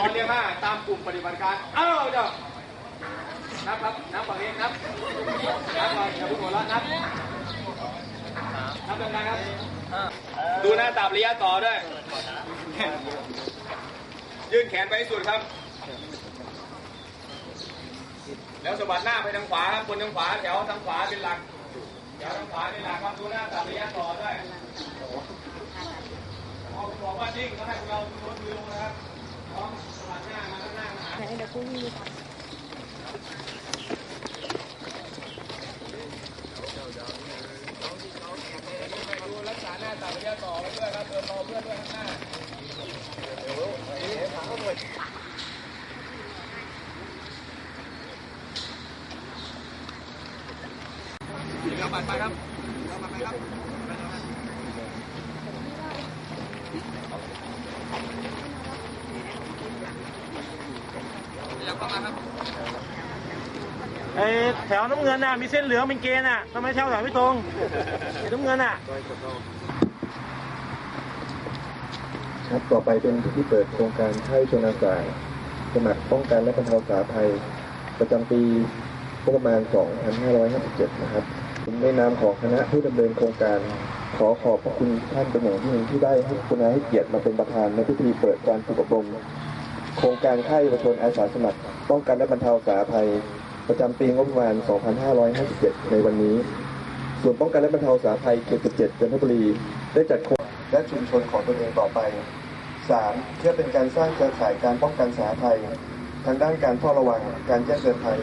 ตอนเรียกห้าตามกลุ่มปฏิบัติการ เอ้าเดี๋ยวนับครับ นับฝั่งนี้นับ นับหน่อยอย่าเพิ่งหัวเราะนับ นับดังๆครับ ดูหน้าตาระยะต่อด้วย ยื่นแขนไปให้สุดครับ แล้วสะบัดหน้าไปทางขวาครับ คนทางขวาแถวทางขวาเป็นหลัก แถวทางขวาเป็นหลักครับ ดูหน้าตาระยะต่อด้วยบอกว่านิ่งแล้วให้พวกเราลดมือลงนะครับ เดี๋ยวกูมีดูรักษาหน้าตาระยะต่อไปด้วยครับเดินรอเพื่อนด้วยข้างหน้าเดี๋ยวเดี๋ยวถาเขาหน่อยเดี๋ยวบัตรไปครับเอาบัตรไปครับเดี๋ยวเข้ามาครับ ไอ้แถวน้ำเงินน่ะมีเส้นเหลืองเป็นเกณฑ์น่ะทำไมแถวแถวไม่ตรงไอ้น้ำเงินน่ะครับต่อไปเป็นพิธีเปิดโครงการไข้ชนากาศสมัครป้องกันและบรรเทาสาภัย ประจำปีงบประมาณ 2557 นะครับในนามของคณะผู้ดำเนินโครงการ ขอขอบพระคุณท่านเป็นอย่างยิ่งที่ได้ให้คุณาให้เกียรติมาเป็นประธานในพิธีเปิดการฝึกอบรม โครงการค่ายเยาวชนอาสาสมัคร ป้องกันและบรรเทาสาภัย ประจำปีงบประมาณ 2557 ในวันนี้ ส่วนป้องกันและบรรเทาสาภัยเขต 17จันทบุรี ได้จัดโครงและชุมชนของตนเองต่อไป 3. เพื่อเป็นการสร้างเครือข่ายการป้องกันสาภัยทางด้านการเฝ้าระวัง การแจ้งเตือนภัย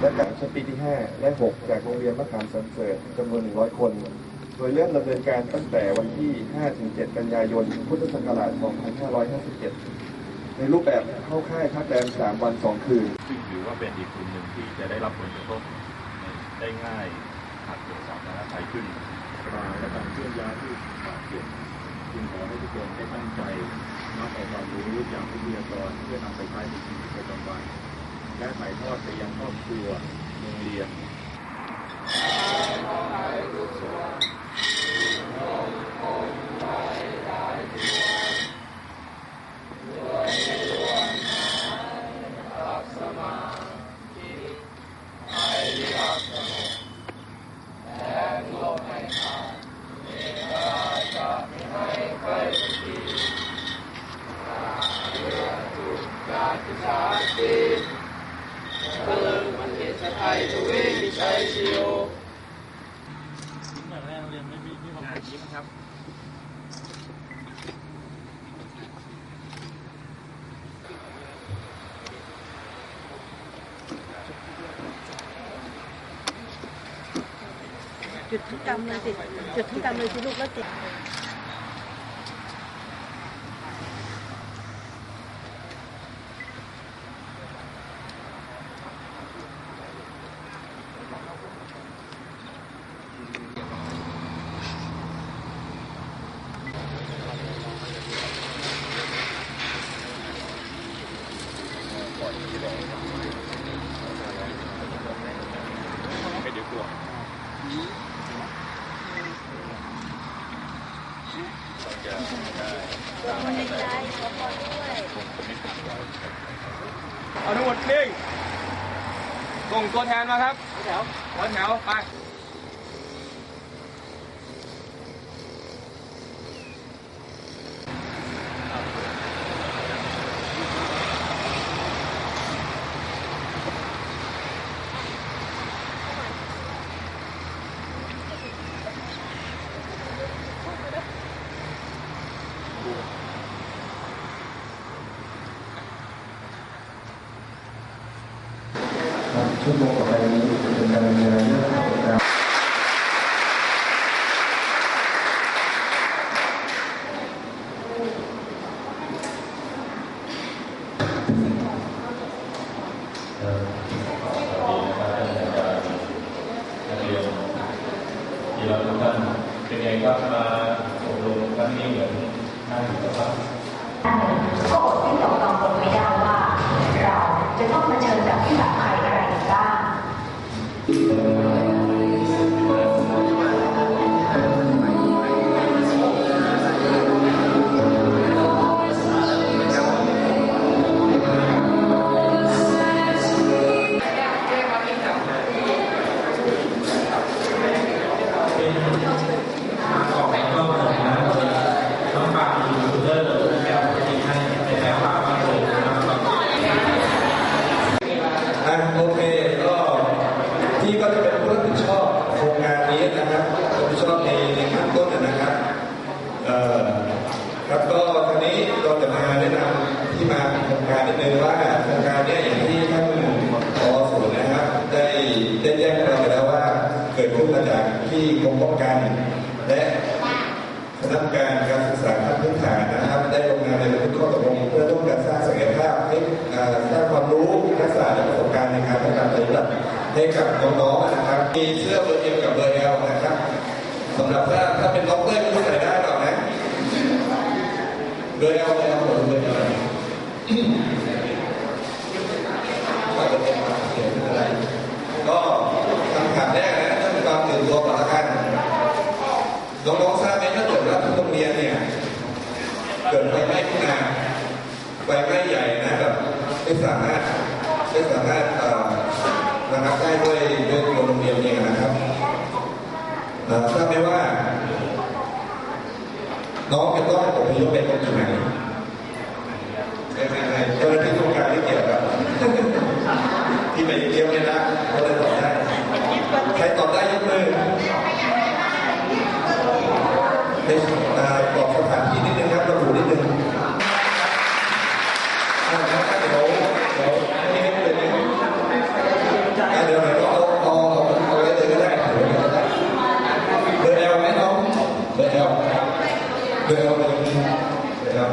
และการชั้นปีที่ 5 และ 6 จากโรงเรียนมะขามสันเสริญจำนวน 100 คน โดยเริ่มดำเนินการตั้งแต่วันที่ 5-7 กันยายน พุทธศักราช 2557 ในรูปแบบเข้าค่ายพักแรม3วัน2คืน ซึ่งถือว่าเป็นอีกกลุ่มหนึ่งที่จะได้รับผลกระทบได้ง่ายหากเกิดสาธารณภัยขึ้นและการเคลื่อนย้ายที่บาดเจ็บจึงขอให้ทุกคนได้ตั้งใจนับเอาความรู้จากวิทยากรเพื่อนำไปใช้ในชีวิตประจำวันและถ่ายทอดไปยังครอบครัวโรงเรียน จุดทุกกรรมเลยสิจุดทุกกรรมเลยสิลูกแล้วสิไม่เดี๋ยวกลัว คนในใจขอพรด้วย เอาทั้งหมดนิ่ง ส่งตัวแทนมาครับแถวแถวไป ชั่วโมงต่อไปนี้เป็นการด นึ่งว่าโครงการเนี้อย่างที่ท่านพอศูนย์นะครับ ได้ได้แจ้งเราไปแล้วว่า เกิดขึ้นมาจากที่กรมป้องกัน และคณะกรรมการการศึกษาขั้นพื้นฐานนะครับ ได้ลงนามในบันทึกข้อตกลงเพื่อร่วมกันสร้างศักยภาพให้สร้างความรู้ทักษะและประสบการณ์ในการพัฒนาปฏิบัติให้กับน้องๆนะครับมีเสื้อเบอร์เอ็มกับเบอร์เอลนะครับสำหรับถ้าถ้าเป็นน้องเต้ยไม่รู้ใส่ได้เปล่านะเบอร์เอลเบอร์เอลเบอร์เอลก็คำถามแรกนะเรื่องความตื่นตัวก่อนละกันน้องๆทราบไหมถ้าเกิดว่าทุกโรงเรียนเนี่ย เกิดไฟไหม้ขึ้นมาไฟไหม้ใหญ่นะแบบไม่สามารถไม่สามารถเอ่อระงับได้ด้วยด้วยตัวโรงเรียนเองนะครับเอ่อทราบไหมว่า น้องจะต้องอพยพไปตรงจุดไหนไม่ไม่ไม่เจ้าหน้าที่โครงการไม่เกี่ยวกับ ที่ไปเที่ยวเนี่ยนะเขาเลยตอบได้ใครตอบได้ยกมือในอ่าบอกสถานที่นิดนึงครับระบุนิดนึงอ่าแล้วก็เดี๋ยวเดี๋ยวให้ให้เลยนะอ่าเดี๋ยวเดี๋ยวเอาเอาเอาเอาไว้เลยก็ได้เดี๋ยวก็ได้เบอร์เอลไหมน้องเบอร์เอล เบอร์เอลเบอร์เอลเบอร์เอล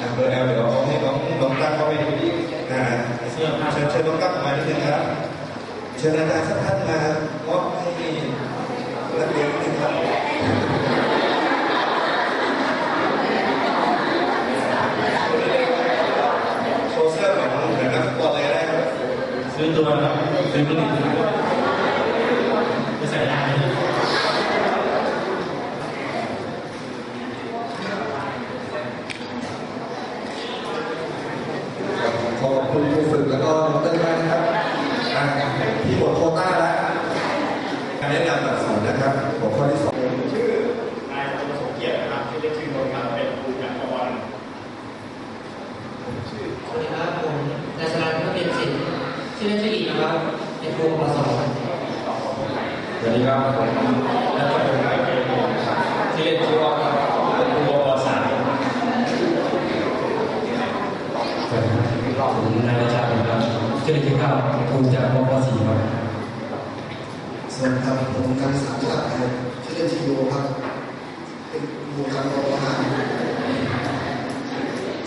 อะ เบอร์เอลเดี๋ยวเอาให้น้องน้องตั้งเข้าไปดูดิอ่าเชิญเชิญเชิญน้องตั้งออกมานิดนึงครับเชิญอาจารย์สักท่านมามอบให้นักเรียนนิดนึงครับโชว์เสื้อของเหมือนนักฟุตบอลเลยก็ได้ครับซื้อตัวนะครับซื้อผลิตจะใส่ได้ไหม ขอขอบคุณครูฝึก แล้วก็น้องเต้ยมากนะครับอะที่หมดโควต้าแล้วการแนะนำหลักสูตรนะครับหัวข้อที่สองชื่อนายประสมเกียรตินะครับที่เรียกชื่อโดยการเป็นครูจากประวันสวัสดีครับผมนายชนาธิเป็นสิทธิ์ชื่อเล่นชื่ออีกนะครับเป็นครูปศสวัสดีครับผมนักเรียนนายเกมที่เรียนชื่อว่าเป็นครูปสามผมนายราชาครับชื่อ เล่นชื่อข้าวครูจากปปสี่ครับสวัสดีครับผมการศึกษาชาติครับชื่อเล่นชื่อโยครับเป็นครูการรออาหาร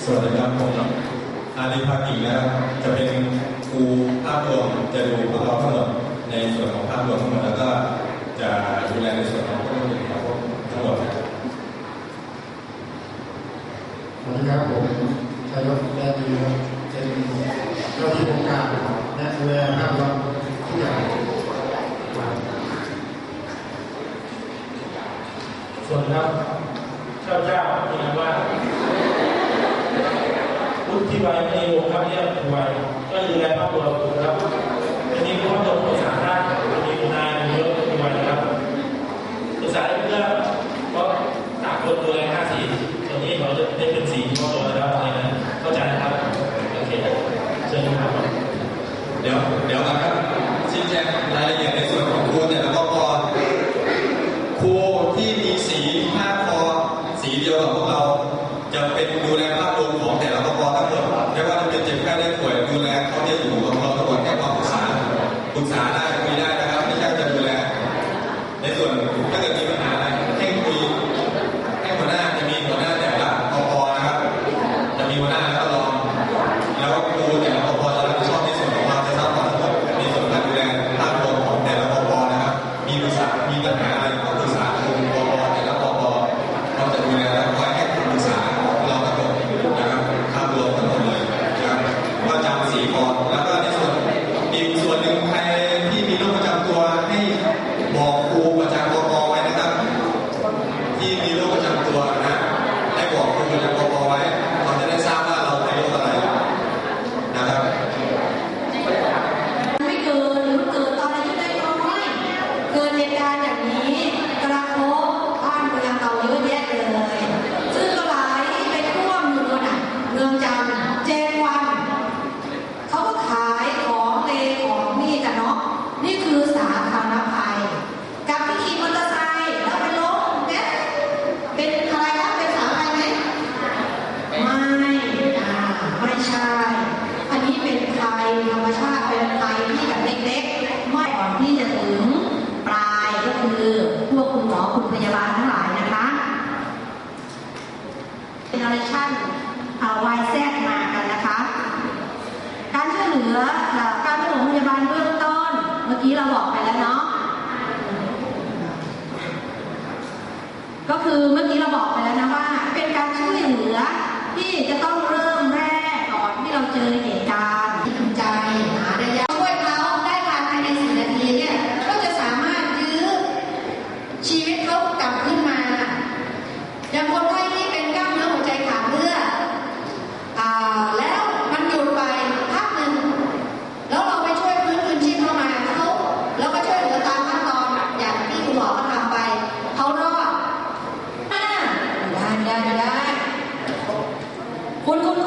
สวัสดีครับผมอาลีภากินะครับจะเป็นครูภาพรวมจะดูพวกเราทั้งหมดในส่วนของภาพรวมทั้งหมดแล้วก็จะดูแลในส่วนของพวกเราทั้งหมดสวัสดีครับผมชายศแดนดีครับ เป็นเจ้าที่โครงการและดูแลภาพรวมทุกอย่างส่วนครับเจ้าเจ้าที่นว่าพุทธิวัยมณีวงศ์ครับเรียกถวยก็ดูแลครอบครัวครับจะมีครอบครัวภาษาได้จะมีนายเยอะถวยนะครับภาษาได้เพื่อเพราะต่างคนดูแลห้าสีตอนนี้เราจะได้เป็นสีครอบครัวแล้วอะไรนะเข้าใจนะครับโอเคเชิญครับ เดี๋ย อจากการปฐมพยาบาลเบื้องต้น เมื่อกี้เราบอกไปแล้วเนาะก็คือเมื่อกี้เราบอกไปแล้วนะว่า เป็นการช่วยเหลือที่จะต้องเริ่มแรกก่อนที่เราเจอเหตุ Volcó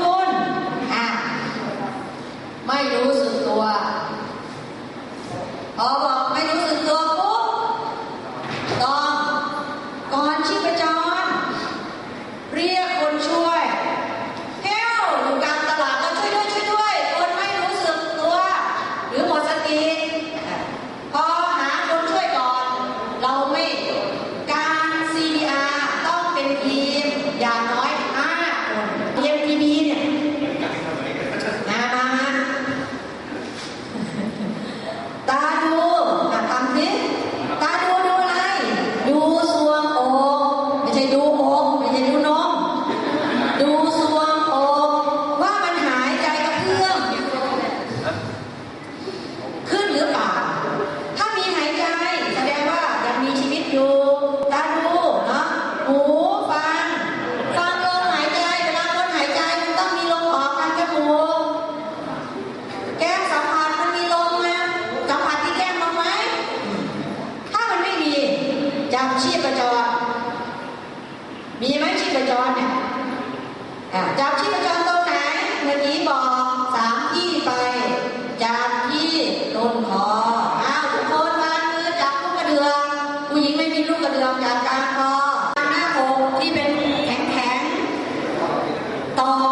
ต่อ